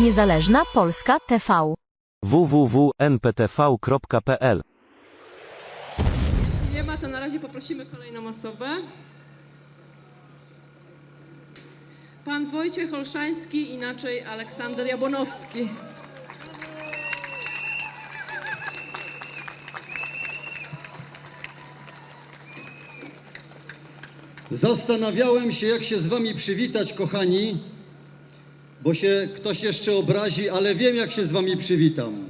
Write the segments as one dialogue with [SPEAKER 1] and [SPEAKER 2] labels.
[SPEAKER 1] Niezależna Polska TV.
[SPEAKER 2] www.nptv.pl
[SPEAKER 3] Jeśli nie ma, to na razie poprosimy kolejną osobę. Pan Wojciech Olszański, inaczej Aleksander Jabłonowski.
[SPEAKER 4] Zastanawiałem się, jak się z wami przywitać, kochani, bo się ktoś jeszcze obrazi, ale wiem, jak się z wami przywitam.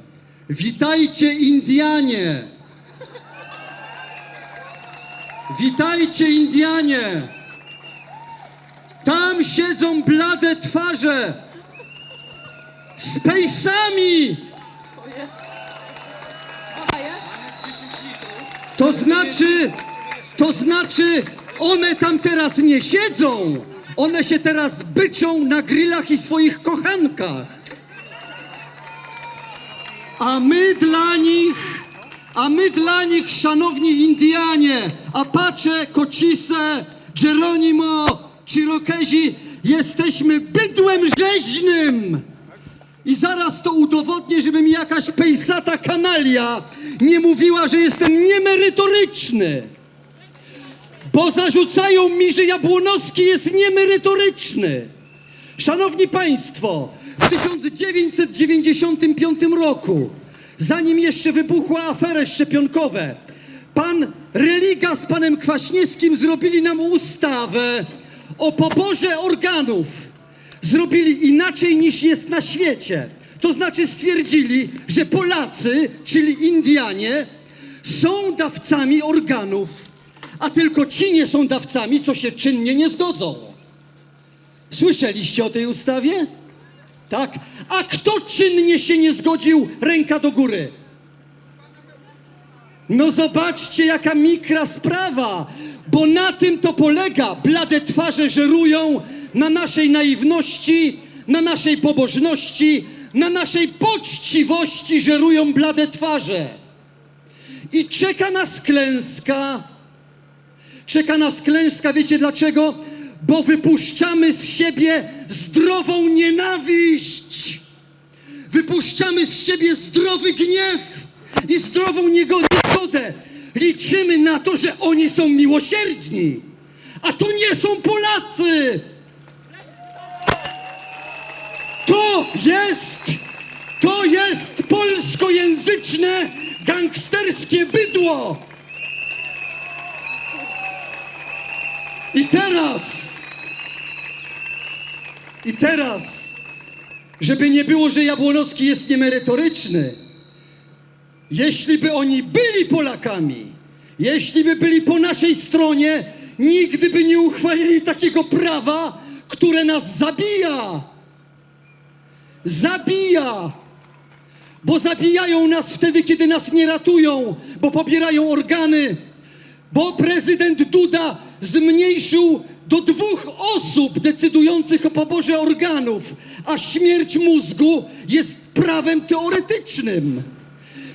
[SPEAKER 4] Witajcie, Indianie! Witajcie, Indianie! Tam siedzą blade twarze z pejsami! To znaczy, to znaczy, one tam teraz nie siedzą. One się teraz byczą na grillach i swoich kochankach. A my dla nich, a my dla nich, szanowni Indianie, Apache, Kocise, Geronimo, Chirokezi, jesteśmy bydłem rzeźnym. I zaraz to udowodnię, żeby mi jakaś pejsata kanalia nie mówiła, że jestem niemerytoryczny. Bo zarzucają mi, że Jabłonowski jest niemerytoryczny. Szanowni Państwo, w 1995 roku, zanim jeszcze wybuchła afery szczepionkowe, pan Religa z panem Kwaśniewskim zrobili nam ustawę o poborze organów. Zrobili inaczej niż jest na świecie. To znaczy stwierdzili, że Polacy, czyli Indianie, są dawcami organów, a tylko ci nie są dawcami, co się czynnie nie zgodzą. Słyszeliście o tej ustawie? Tak. A kto czynnie się nie zgodził? Ręka do góry. No zobaczcie, jaka mikra sprawa, bo na tym to polega. Blade twarze żerują na naszej naiwności, na naszej pobożności, na naszej poczciwości żerują blade twarze. I czeka nas klęska. Czeka nas klęska, wiecie dlaczego? Bo wypuszczamy z siebie zdrową nienawiść. Wypuszczamy z siebie zdrowy gniew i zdrową niego- niegodę. Liczymy na to, że oni są miłosierni. A to nie są Polacy. To jest, to jest polskojęzyczne gangsterskie bydło. I teraz, i teraz, żeby nie było, że Jabłonowski jest niemerytoryczny, jeśli by oni byli Polakami, jeśli by byli po naszej stronie, nigdy by nie uchwalili takiego prawa, które nas zabija. Zabija. Bo zabijają nas wtedy, kiedy nas nie ratują, bo pobierają organy, bo prezydent Duda zmniejszył do dwóch osób decydujących o poborze organów, a śmierć mózgu jest prawem teoretycznym.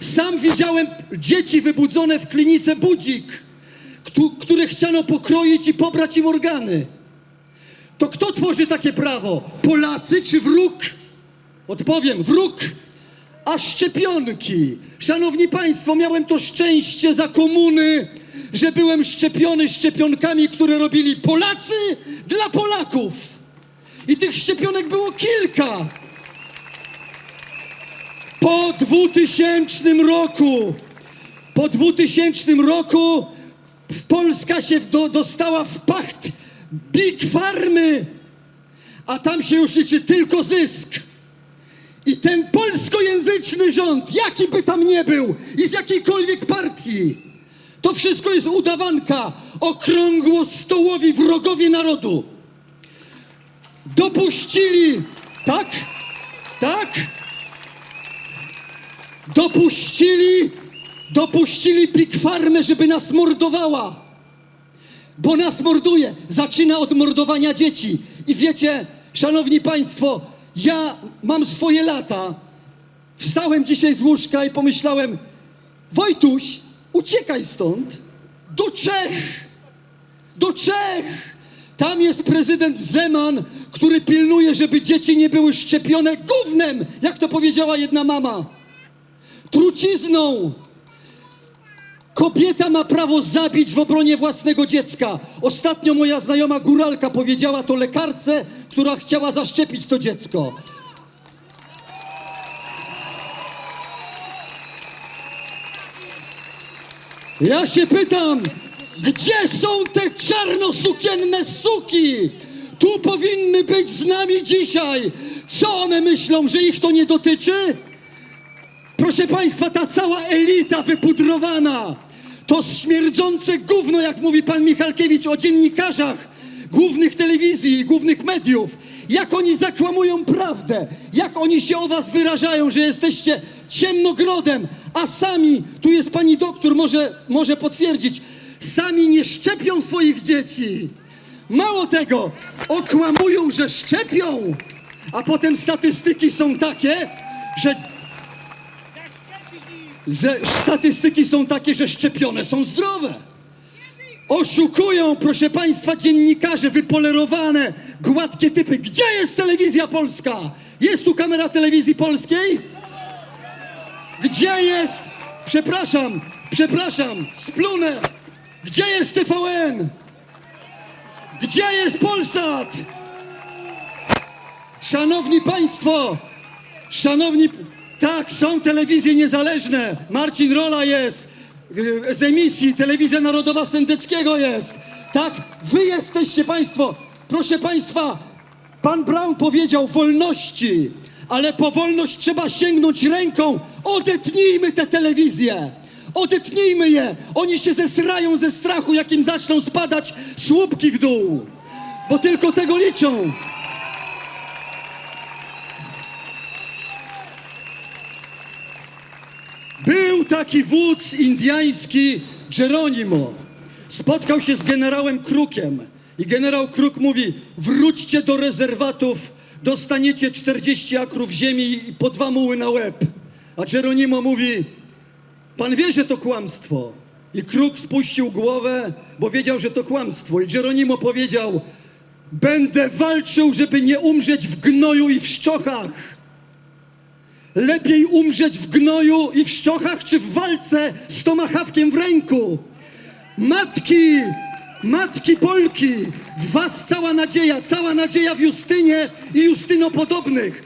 [SPEAKER 4] Sam widziałem dzieci wybudzone w klinice Budzik, któ- które chciano pokroić i pobrać im organy. To kto tworzy takie prawo? Polacy czy wróg? Odpowiem, wróg. A szczepionki. Szanowni Państwo, miałem to szczęście za komuny, że byłem szczepiony szczepionkami, które robili Polacy dla Polaków. I tych szczepionek było kilka. Po 2000 roku, po 2000 roku Polska się do, dostała w pacht Big Farmy, a tam się już liczy tylko zysk. I ten polskojęzyczny rząd, jaki by tam nie był i z jakiejkolwiek partii, to wszystko jest udawanka, okrągło stołowi wrogowie narodu. Dopuścili, tak, tak, dopuścili, dopuścili Big Farmę, żeby nas mordowała bo nas morduje. Zaczyna od mordowania dzieci. I wiecie, szanowni państwo, ja mam swoje lata. Wstałem dzisiaj z łóżka i pomyślałem, Wojtuś, uciekaj stąd do Czech. Do Czech. Tam jest prezydent Zeman, który pilnuje, żeby dzieci nie były szczepione gównem, jak to powiedziała jedna mama. Trucizną. Kobieta ma prawo zabić w obronie własnego dziecka. Ostatnio moja znajoma góralka powiedziała to lekarce, która chciała zaszczepić to dziecko. Ja się pytam, gdzie są te czarnosukienne suki? Tu powinny być z nami dzisiaj. Co one myślą, że ich to nie dotyczy? Proszę Państwa, ta cała elita wypudrowana, to śmierdzące gówno, jak mówi pan Michalkiewicz o dziennikarzach głównych telewizji i głównych mediów, jak oni zakłamują prawdę, jak oni się o was wyrażają, że jesteście ciemnogrodem, a sami, tu jest pani doktor, może, może potwierdzić, sami nie szczepią swoich dzieci. Mało tego, okłamują, że szczepią, a potem statystyki są takie, że że statystyki są takie, że szczepione są zdrowe. Oszukują, proszę Państwa, dziennikarze, wypolerowane, gładkie typy. Gdzie jest telewizja polska? Jest tu kamera telewizji polskiej? Gdzie jest? Przepraszam, przepraszam, splunę. Gdzie jest TVN? Gdzie jest Polsat? Szanowni Państwo, szanowni... Tak, są telewizje niezależne. Marcin Rola jest y, z emisji, Telewizja Narodowa Sendeckiego jest. Tak, wy jesteście Państwo. Proszę Państwa, Pan Brown powiedział wolności, ale po wolność trzeba sięgnąć ręką. Odetnijmy te telewizje. Odetnijmy je. Oni się zesrają ze strachu, jakim zaczną spadać słupki w dół. Bo tylko tego liczą. Był taki wódz indiański Geronimo. Spotkał się z generałem Krukiem i generał Kruk mówi: wróćcie do rezerwatów, dostaniecie 40 akrów ziemi i po dwa muły na łeb. A Geronimo mówi: Pan wie, że to kłamstwo. I Kruk spuścił głowę, bo wiedział, że to kłamstwo. I Geronimo powiedział: Będę walczył, żeby nie umrzeć w gnoju i w szczochach. Lepiej umrzeć w gnoju i w szczochach, czy w walce z tomahawkiem w ręku. Matki, matki Polki, w was cała nadzieja, cała nadzieja w Justynie i Justynopodobnych.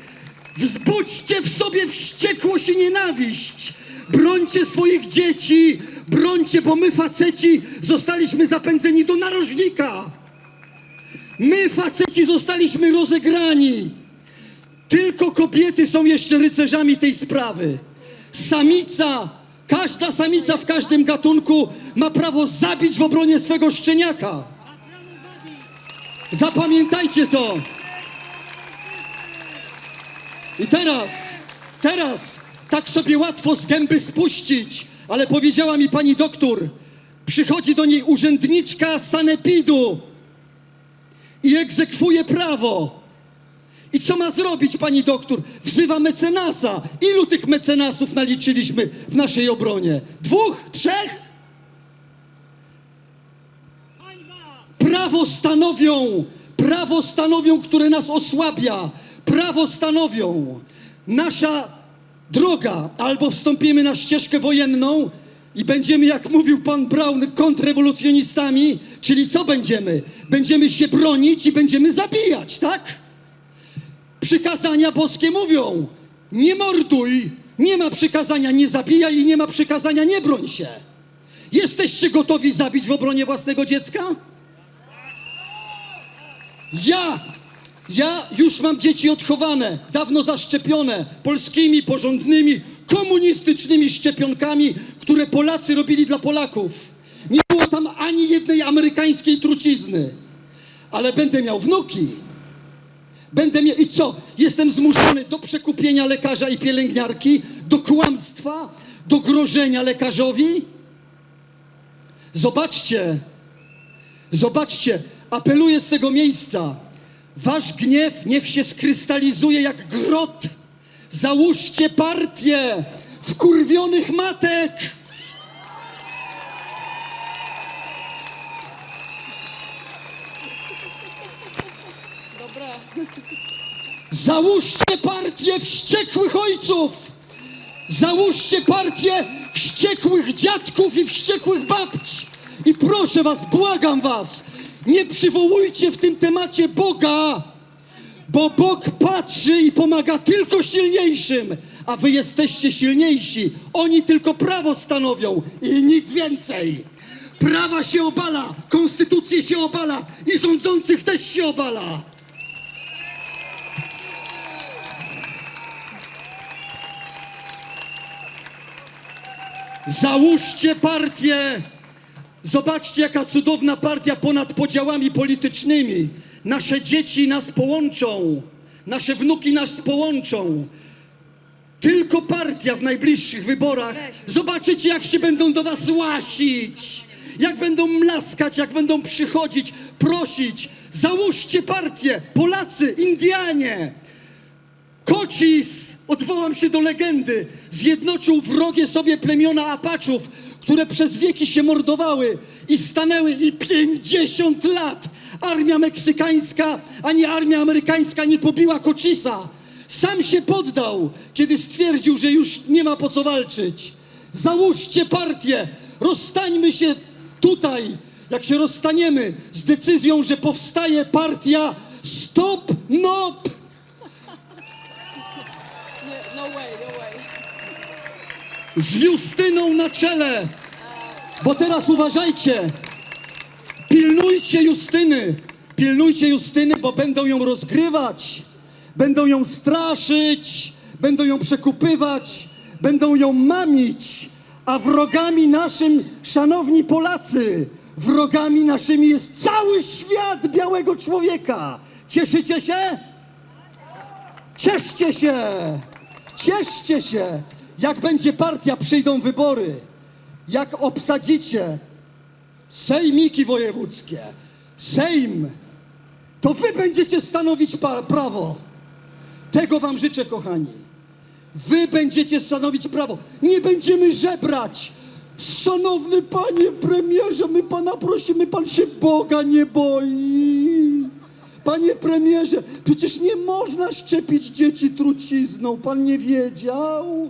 [SPEAKER 4] Wzbudźcie w sobie wściekłość i nienawiść. Brońcie swoich dzieci, brońcie, bo my faceci zostaliśmy zapędzeni do narożnika. My faceci zostaliśmy rozegrani. Tylko kobiety są jeszcze rycerzami tej sprawy. Samica, każda samica w każdym gatunku ma prawo zabić w obronie swego szczeniaka. Zapamiętajcie to. I teraz, teraz tak sobie łatwo z gęby spuścić, ale powiedziała mi pani doktor, przychodzi do niej urzędniczka sanepidu i egzekwuje prawo. I co ma zrobić pani doktor? Wzywa mecenasa. Ilu tych mecenasów naliczyliśmy w naszej obronie? Dwóch? Trzech? Prawo stanowią, prawo stanowią, które nas osłabia. Prawo stanowią. Nasza droga, albo wstąpimy na ścieżkę wojenną i będziemy, jak mówił pan Brown, kontrrewolucjonistami, czyli co będziemy? Będziemy się bronić i będziemy zabijać, tak? Przykazania boskie mówią: nie morduj, nie ma przykazania nie zabijaj i nie ma przykazania nie broń się. Jesteście gotowi zabić w obronie własnego dziecka? Ja, ja już mam dzieci odchowane, dawno zaszczepione polskimi, porządnymi, komunistycznymi szczepionkami, które Polacy robili dla Polaków. Nie było tam ani jednej amerykańskiej trucizny, ale będę miał wnuki. Będę miał. I co? Jestem zmuszony do przekupienia lekarza i pielęgniarki, do kłamstwa, do grożenia lekarzowi? Zobaczcie, zobaczcie, apeluję z tego miejsca. Wasz gniew niech się skrystalizuje jak grot. Załóżcie partię wkurwionych matek.
[SPEAKER 3] Dobra.
[SPEAKER 4] Załóżcie partię wściekłych ojców! Załóżcie partię wściekłych dziadków i wściekłych babci! I proszę was, błagam was, nie przywołujcie w tym temacie Boga, bo Bóg patrzy i pomaga tylko silniejszym, a wy jesteście silniejsi. Oni tylko prawo stanowią i nic więcej. Prawa się obala, konstytucję się obala i rządzących też się obala. Załóżcie partię! Zobaczcie, jaka cudowna partia ponad podziałami politycznymi. Nasze dzieci nas połączą, nasze wnuki nas połączą. Tylko partia w najbliższych wyborach. Zobaczycie, jak się będą do was łasić, jak będą mlaskać, jak będą przychodzić, prosić. Załóżcie partię, Polacy, Indianie. Kocis, odwołam się do legendy, zjednoczył wrogie sobie plemiona Apaczów, które przez wieki się mordowały i stanęły i 50 lat armia meksykańska ani armia amerykańska nie pobiła Kocisa. Sam się poddał, kiedy stwierdził, że już nie ma po co walczyć. Załóżcie partię, rozstańmy się tutaj, jak się rozstaniemy z decyzją, że powstaje partia Stop NOP!
[SPEAKER 3] No way, no way.
[SPEAKER 4] Z Justyną na czele. Bo teraz uważajcie, pilnujcie Justyny, pilnujcie Justyny, bo będą ją rozgrywać, będą ją straszyć, będą ją przekupywać, będą ją mamić, a wrogami naszym, szanowni Polacy, wrogami naszymi jest cały świat białego człowieka. Cieszycie się? Cieszcie się! Cieszcie się! Jak będzie partia, przyjdą wybory. Jak obsadzicie sejmiki wojewódzkie, sejm, to wy będziecie stanowić prawo. Tego wam życzę, kochani. Wy będziecie stanowić prawo. Nie będziemy żebrać. Szanowny panie premierze, my pana prosimy, pan się Boga nie boi. Panie premierze, przecież nie można szczepić dzieci trucizną, pan nie wiedział?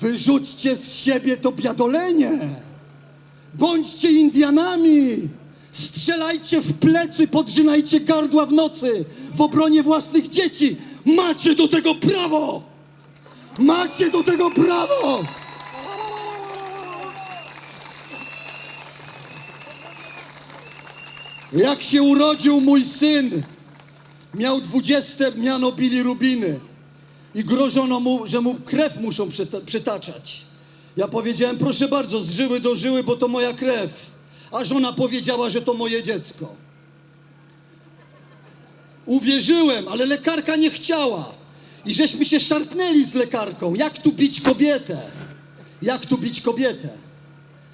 [SPEAKER 4] Wyrzućcie z siebie to biadolenie. Bądźcie Indianami. Strzelajcie w plecy, podrzynajcie gardła w nocy w obronie własnych dzieci. Macie do tego prawo. Macie do tego prawo. Jak się urodził mój syn, miał dwudzieste miano bilirubiny i grożono mu, że mu krew muszą przyta- przytaczać. Ja powiedziałem, proszę bardzo, z żyły do żyły, bo to moja krew. A żona powiedziała, że to moje dziecko. Uwierzyłem, ale lekarka nie chciała. I żeśmy się szarpnęli z lekarką. Jak tu bić kobietę? Jak tu bić kobietę?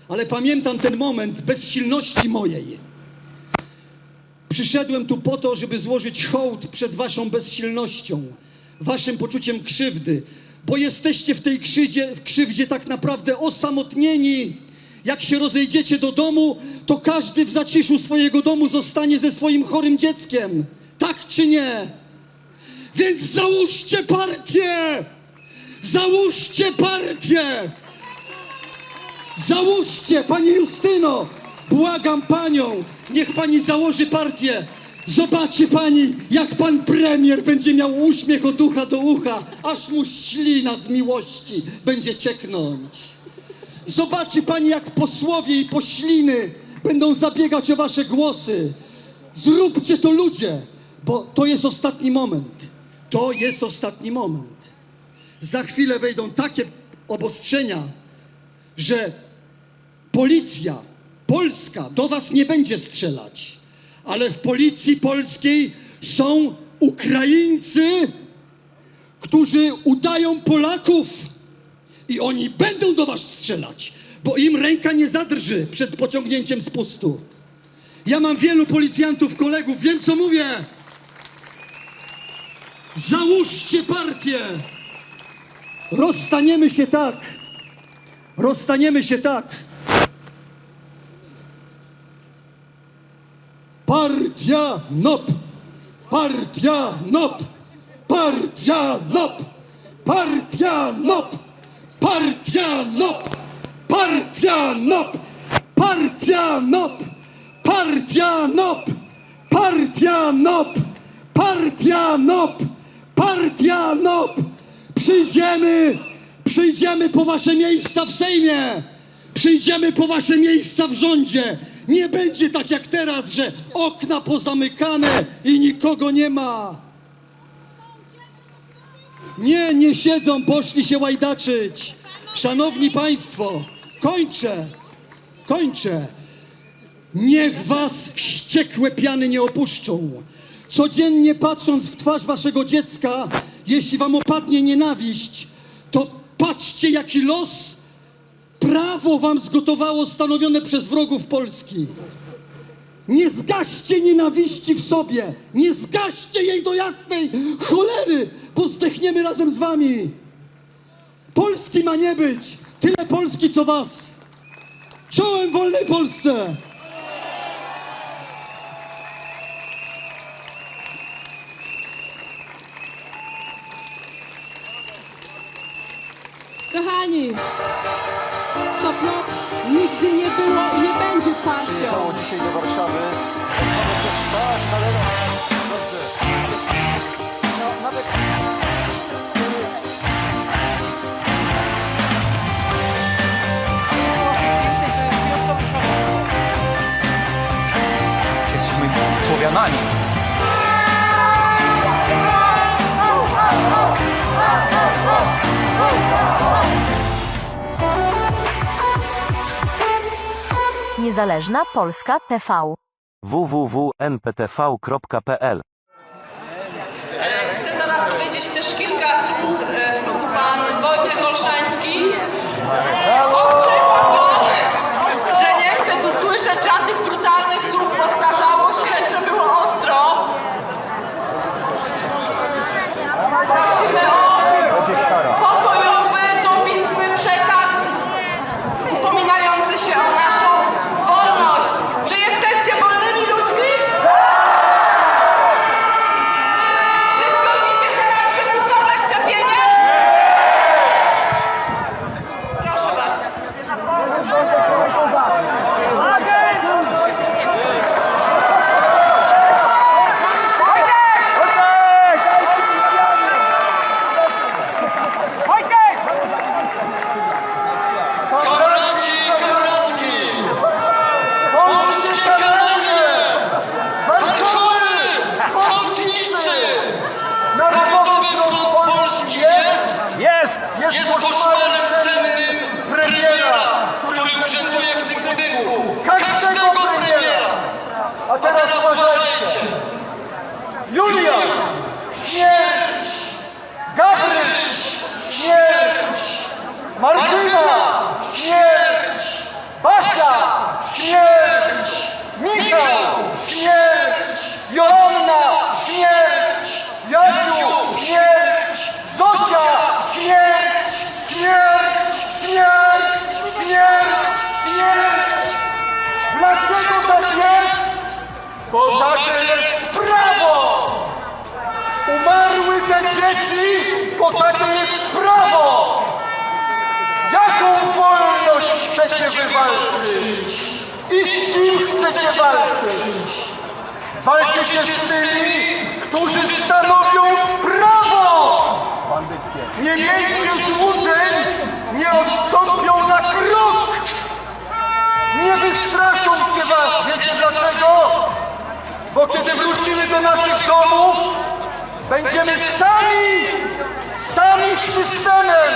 [SPEAKER 4] Ale pamiętam ten moment bezsilności mojej. Przyszedłem tu po to, żeby złożyć hołd przed waszą bezsilnością, waszym poczuciem krzywdy, bo jesteście w tej krzywdzie, w krzywdzie tak naprawdę osamotnieni. Jak się rozejdziecie do domu, to każdy w zaciszu swojego domu zostanie ze swoim chorym dzieckiem. Tak czy nie? Więc załóżcie partię! Załóżcie partię! Załóżcie, pani Justyno! Błagam panią, niech pani założy partię. Zobaczy pani, jak pan premier będzie miał uśmiech od ucha do ucha, aż mu ślina z miłości będzie cieknąć. Zobaczy pani, jak posłowie i pośliny będą zabiegać o wasze głosy. Zróbcie to ludzie, bo to jest ostatni moment. To jest ostatni moment. Za chwilę wejdą takie obostrzenia, że policja polska do was nie będzie strzelać, ale w policji polskiej są Ukraińcy, którzy udają Polaków i oni będą do was strzelać, bo im ręka nie zadrży przed pociągnięciem spustu. Ja mam wielu policjantów, kolegów, wiem co mówię. Załóżcie partię. Rozstaniemy się tak. Rozstaniemy się tak. Partia NOP. Partia NOP! Partia NOP! Partia NOP! Partia NOP! Partia NOP! Partia NOP! Partia NOP! Partia NOP! Partia NOP! Partia NOP! Przyjdziemy! Przyjdziemy po wasze miejsca w Sejmie! Przyjdziemy po wasze miejsca w rządzie! Nie będzie tak jak teraz, że okna pozamykane i nikogo nie ma! Nie, nie siedzą, poszli się łajdaczyć. Szanowni Państwo, kończę, kończę. Niech Was wściekłe piany nie opuszczą. Codziennie patrząc w twarz Waszego dziecka, jeśli Wam opadnie nienawiść, to patrzcie, jaki los prawo Wam zgotowało stanowione przez wrogów Polski. Nie zgaście nienawiści w sobie! Nie zgaście jej do jasnej cholery, bo zdechniemy razem z wami! Polski ma nie być! Tyle Polski, co was! Czołem wolnej Polsce!
[SPEAKER 3] Kochani, Stopno nigdy nie było i nie będzie partią.
[SPEAKER 2] Przyjechało dzisiaj do Warszawy. Tak, ale dobrze. No, nawet Jesteśmy Słowianami.
[SPEAKER 1] Niezależna Polska TV.
[SPEAKER 5] www.nptv.pl
[SPEAKER 6] Chcę teraz powiedzieć też kilka słów, e, słów pan Wojciech Olszański. Ostrzegam go, że nie chcę tu słyszeć żadnych brutalnych słów, powtarzało się, że było ostro. Prosimy o pokojowy, dobitny przekaz upominający się o naszą wolność. Czy jesteście wolnymi ludźmi? Czy zgodzicie się na przymusowe szczepienie? Proszę bardzo.
[SPEAKER 7] Kamraci i kamratki! Polskie kanonie! Warchoły! Chotnicy! Narodowy Front Polski jest!
[SPEAKER 2] Jest!
[SPEAKER 7] Jest koszmarem sennym premiera, który urzęduje w tym budynku! Każdego premiera! A teraz uważajcie!
[SPEAKER 2] Julia!
[SPEAKER 7] Śmierć!
[SPEAKER 2] Gabryś!
[SPEAKER 7] Śmierć!
[SPEAKER 2] Martyna!
[SPEAKER 7] Śmierć!
[SPEAKER 2] Basia!
[SPEAKER 7] Śmierć! Michał! Śmierć! Joanna! Śmierć! Jasiu! Śmierć!
[SPEAKER 2] Zosia!
[SPEAKER 7] Śmierć! Śmierć! Śmierć! Śmierć! Śmierć!
[SPEAKER 2] Dlaczego tak jest? Bo takie jest prawo! Umarły te dzieci, bo takie jest prawo! Jaką wolność chcecie wywalczyć? I z kim chcecie walczyć? Walczycie z tymi, którzy stanowią prawo! Nie miejcie złudzeń, nie odstąpią na krok! Nie wystraszą się was, wiecie dlaczego? Bo kiedy wrócimy do naszych domów, będziemy sami, sami z systemem!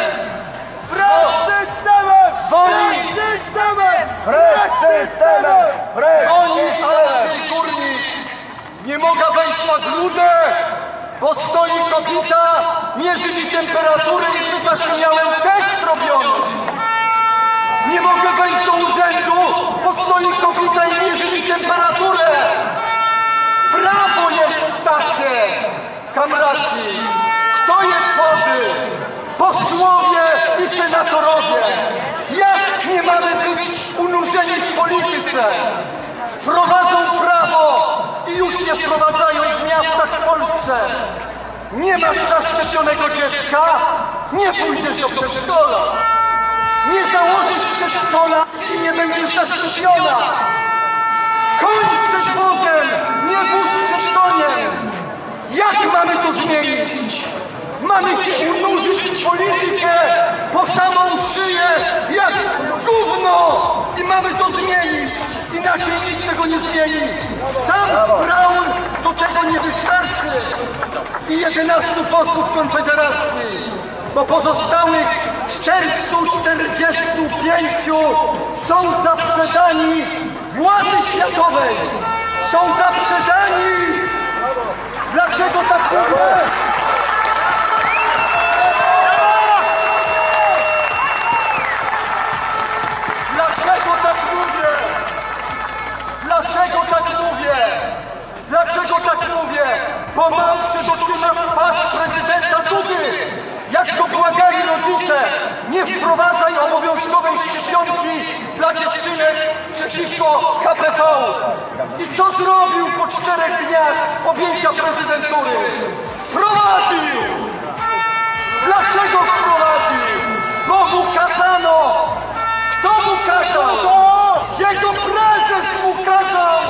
[SPEAKER 2] Wraz z systemem! Dzwoni! systemem! Wraz z systemem! Dzwoni z naszej górnik! Nie mogę wejść na gludę, bo stoi kobieta, mierzy mi temperaturę i pyta, czy miałem test robiony! Nie mogę wejść do urzędu, bo stoi kobieta i mierzy mi temperaturę. Prawo jest takie, kamraci. Kto je tworzy? Posłowie i senatorowie. Jak nie mamy być unurzeni w polityce? Wprowadzą prawo i
[SPEAKER 4] już je wprowadzają w miastach w Polsce. Nie masz zaszczepionego dziecka, nie pójdziesz do przedszkola. Nie założysz przedszkola i nie będziesz zaszczepiona. Koń przed Bogiem, nie wóz przed koniem. Jak mamy to zmienić? Mamy się unurzyć politykę po samą szyję, jak gówno! I mamy to zmienić! Inaczej nikt tego nie zmieni! Sam Brown do tego nie wystarczy! I 11 posłów Konfederacji! Bo pozostałych 445 są zaprzedani władzy światowej! Są zaprzedani! Dlaczego tak mówię? I co zrobił po czterech dniach objęcia prezydentury? Wprowadził! Dlaczego wprowadził? Bo mu kazano! Kto mu kazał? Jego prezes mu kazał!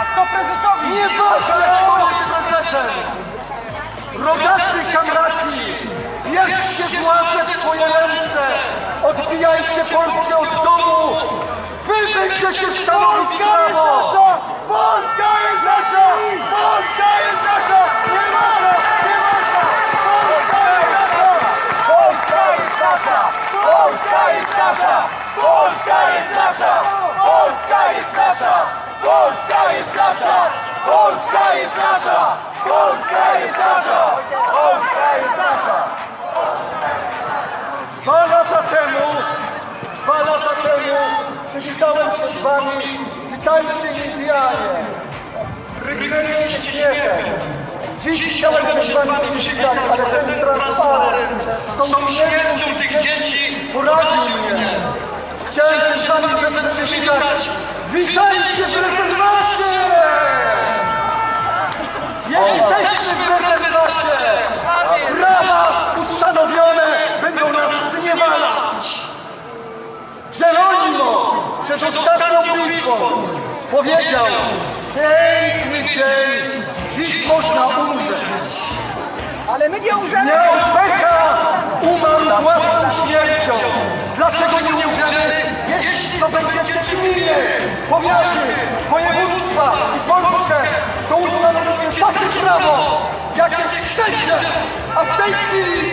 [SPEAKER 4] A kto prezesowi? Nieważne, kto jest prezesem! Rodacy kamraci, bierzcie władzę w swoje ręce! Odbijajcie Polskę od domu! Będziecie stanowić prawo! Polska jest nasza! Polska jest nasza! Nie można! Nie można! Polska jest nasza! Polska jest nasza! Polska jest nasza! Polska jest nasza! Polska jest nasza! Polska jest nasza! Polska jest nasza! Polska jest nasza! Dwa lata temu, dwa lata temu przywitałem się z wami, witajcie Indianie! Rygnęliście śmiechem. Dziś chciałem się z wami przywitać, ale ten transparent tą śmiercią tych dzieci poraził mnie. Chciałem się z wami przywitać. Witajcie w rezerwacie! Jesteśmy w rezerwacie! Prawa ustanowione powiedział Piękny dzień, dziś można umrzeć. Ale my nie umrzemy! Nie od pecha umarł własną śmiercią. Dlaczego nie umrzemy? Jeśli to będziecie gminy, powiaty, województwa i Polskę, to ustanowimy takie prawo, jakie chcecie, a w tej chwili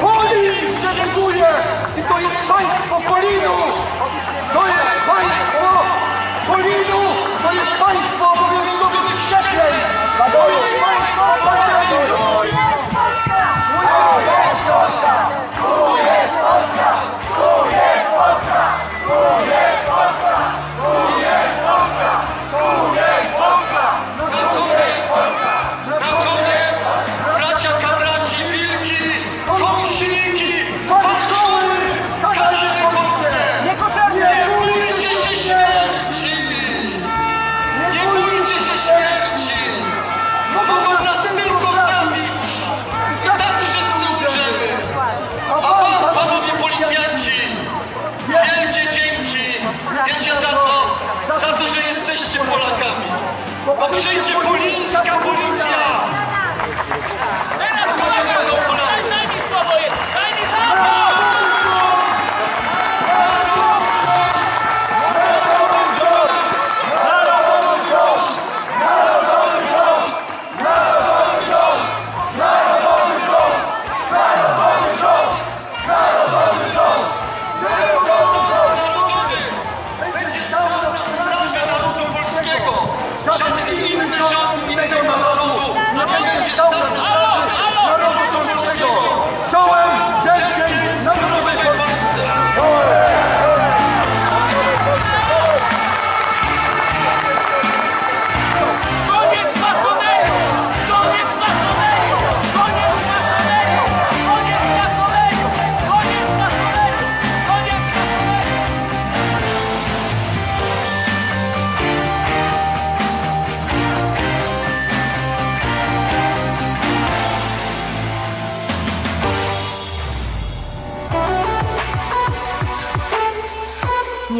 [SPEAKER 4] Polin buduje i to jest państwo Polinu! To jest państwo Polinu! To jest państwo obowiązkowych szczepień!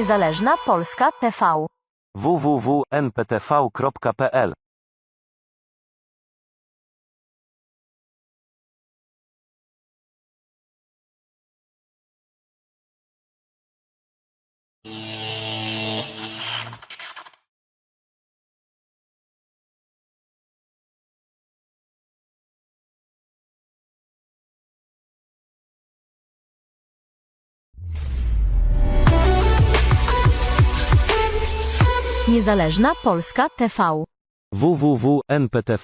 [SPEAKER 1] Niezależna Polska TV.
[SPEAKER 5] www.nptv.pl
[SPEAKER 1] Niezależna Polska TV.
[SPEAKER 5] www.nptv.pl